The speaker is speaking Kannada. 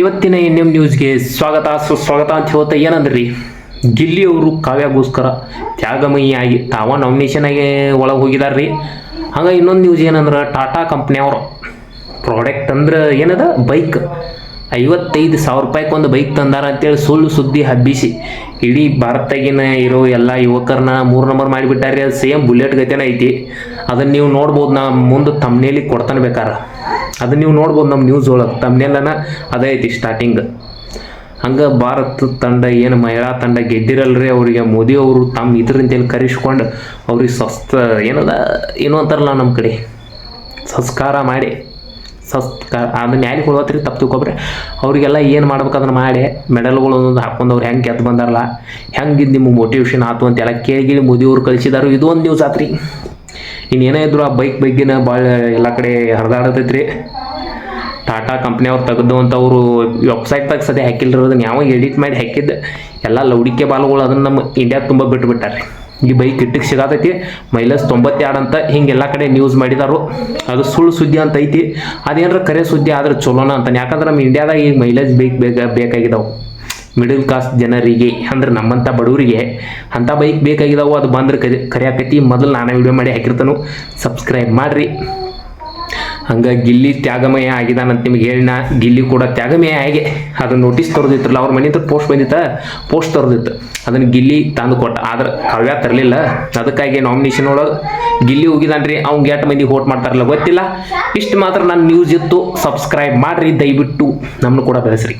ಇವತ್ತಿನ ಎನ್ ಎಂ ನ್ಯೂಸ್ಗೆ ಸ್ವಾಗತ. ಸುಸ್ವಾಗತ ಅಂತ ಹೇಳ್ತಾ ಏನಂದ್ರಿ? ಗಿಲ್ಲಿ ಅವರು ಕಾವ್ಯಗೋಸ್ಕರ ತ್ಯಾಗಮಯಿಯಾಗಿ ತಾವ ನಾಮಿನೇಷನ್ ಆಗಿ ಒಳಗೆ ಹೋಗಿದಾರ್ರಿ. ಹಂಗೆ ಇನ್ನೊಂದು ನ್ಯೂಸ್ ಏನಂದ್ರೆ, ಟಾಟಾ ಕಂಪ್ನಿಯವರು ಪ್ರಾಡಕ್ಟ್ ಅಂದ್ರೆ ಏನದ? ಬೈಕ್ ಐವತ್ತೈದು ಸಾವಿರ ರೂಪಾಯಿಗೆ ಒಂದು ಬೈಕ್ ತಂದಾರ ಅಂತೇಳಿ ಸುಳ್ಳು ಸುದ್ದಿ ಹಬ್ಬಿಸಿ ಇಡೀ ಭಾರತದಾಗಿನ ಇರೋ ಎಲ್ಲ ಯುವಕರನ್ನ ಮೂರು ನಂಬರ್ ಮಾಡಿಬಿಟ್ಟಾರೆ ಅದು ಸೇಮ್ ಬುಲೆಟ್ ಗತಿನ ಐತಿ. ಅದನ್ನು ನೀವು ನೋಡ್ಬೋದು, ನಾ ಮುಂದೆ ತಮ್ಮನೇಲಿ ಕೊಡ್ತಾನೆ ಬೇಕಾರ. ಅದನ್ನ ನೀವು ನೋಡ್ಬೋದು ನಮ್ಮ ನ್ಯೂಸ್ ಒಳಗೆ. ತಮ್ಮನೆಲ್ಲನ ಅದೇ ಐತಿ ಸ್ಟಾರ್ಟಿಂಗ್ ಹಂಗೆ ಭಾರತ ತಂಡ ಏನು ಮಹಿಳಾ ತಂಡ ಗೆದ್ದಿರಲ್ರಿ ಅವರಿಗೆ? ಮೋದಿ ಅವರು ತಮ್ಮ ಇದರಿಂತೇಳಿ ಕರೆಸ್ಕೊಂಡು ಅವ್ರಿಗೆ ಸ್ವಸ್ಥ ಏನದ? ಏನು ಅಂತಾರಲ್ಲ ನಮ್ಮ ಕಡೆ. ಸಂಸ್ಕಾರ ಮಾಡಿ. ಸಂಸ್ಕಾರ ಅದನ್ನ ಯಾರಿಗೆ ಕೊಡೋತ್ರಿ ತಪ್ಪು ತಿಳ್ಕೊಬ್ರಿ. ಅವರಿಗೆಲ್ಲ ಏನು ಮಾಡ್ಬೇಕು ಅದನ್ನು ಮಾಡಿ. ಮೆಡಲ್ಗಳು ಒಂದೊಂದು ಹಾಕೊಂಡು ಅವ್ರು ಹೆಂಗೆ ಗೆದ್ದು ಬಂದಾರಲ್ಲ? ಹೆಂಗೆ ನಿಮ್ಗೆ ಮೋಟಿವೇಶನ್ ಆತು ಅಂತೆಲ್ಲ ಕೇಳಿ ಮೋದಿ ಅವ್ರು ಕಳಿಸಿದಾರು. ಇದು ಒಂದು ನ್ಯೂಸ್ ಆತ್ರಿ. ಇನ್ನೇನೇ ಇದ್ರು ಆ ಬೈಕ್ ಬಗ್ಗೆನ ಭಾಳ ಎಲ್ಲ ಕಡೆ ಹರಿದಾಡತೈತ್ರಿ. ಟಾಟಾ ಕಂಪ್ನಿಯವ್ರು ತೆಗೆದು ಅಂತ ಅವರು ವೆಬ್ಸೈಟ್ದಾಗ ಸದ್ಯ ಹಾಕಿಲ್ರಿ ಅದನ್ನ ಯಾವ ಎಡಿಟ್ ಮಾಡಿ ಹಾಕಿದ್ದು. ಎಲ್ಲ ಲೌಡಿಕೆ ಬಾಲುಗಳು ಅದನ್ನು ನಮ್ಮ ಇಂಡಿಯಾದ ತುಂಬ ಬಿಟ್ಬಿಟ್ಟಾರೆ ಈ ಬೈಕ್ ಇಟ್ಟಿಗೆ ಸಿಗತೈತಿ ಮೈಲೇಜ್ ತೊಂಬತ್ತೆರಡು ಅಂತ ಹಿಂಗೆಲ್ಲ ಕಡೆ ನ್ಯೂಸ್ ಮಾಡಿದಾರು. ಅದು ಸುಳ್ಳು ಸುದ್ದಿ ಅಂತ ಐತಿ. ಅದೇನಾರ ಕರೆ ಸುದ್ದಿ ಆದ್ರೆ ಚಲೋನ ಅಂತ ಯಾಕಂದ್ರೆ ನಮ್ಮ ಇಂಡಿಯಾದಾಗ ಈಗ ಮೈಲೇಜ್ ಬೈಕ್ ಬೇಕಾಗಿದ್ದಾವೆ ಮಿಡಲ್ ಕ್ಲಾಸ್ ಜನರಿಗೆ ಅಂದ್ರೆ ನಮ್ಮಂಥ ಬಡವರಿಗೆ ಅಂಥ ಬೈಕ್ ಬೇಕಾಗಿದಾವು, ಅದು ಬಂದ್ರೆ ಕರಿ ಕರಿಯಾಕೈತಿ ಮೊದಲು ನಾನು ವಿಡಿಯೋ ಮಾಡಿ ಹಾಕಿರ್ತಾನು. ಸಬ್ಸ್ಕ್ರೈಬ್ ಮಾಡಿರಿ. ಹಂಗೆ ಗಿಲ್ಲಿ ತ್ಯಾಗಮಯ ಆಗಿದಾನಂತ ನಿಮ್ಗೆ ಹೇಳಿನ ಗಿಲ್ಲಿ ಕೂಡ ತ್ಯಾಗಮಯ ಆಗಿ ಅದು ನೋಟಿಸ್ ತರೋದಿತ್ತಲ್ಲ, ಅವ್ರ ಮನೆ ಹತ್ರ ಪೋಸ್ಟ್ ಬಂದಿತ್ತ? ಪೋಸ್ಟ್ ತರೋದಿತ್ತು. ಅದನ್ನು ಗಿಲ್ಲಿ ತಂದು ಕೊಟ್ಟ. ಆದ್ರೆ ಕಾವ್ಯ ತರಲಿಲ್ಲ. ಅದಕ್ಕಾಗಿ ನಾಮಿನೇಷನ್ ಒಳಗೆ ಗಿಲ್ಲಿ ಹೋಗಿದಾನ್ರಿ. ಅವ್ನಿಗೆ ಎಷ್ಟು ಮಂದಿ ವೋಟ್ ಮಾಡ್ತಾರಲ್ಲ ಗೊತ್ತಿಲ್ಲ. ಇಷ್ಟು ಮಾತ್ರ ನನ್ನ ನ್ಯೂಸ್ ಇತ್ತು. ಸಬ್ಸ್ಕ್ರೈಬ್ ಮಾಡಿರಿ. ದಯವಿಟ್ಟು ನಮ್ಮನ್ನು ಕೂಡ ಬೆಳೆಸ್ರಿ.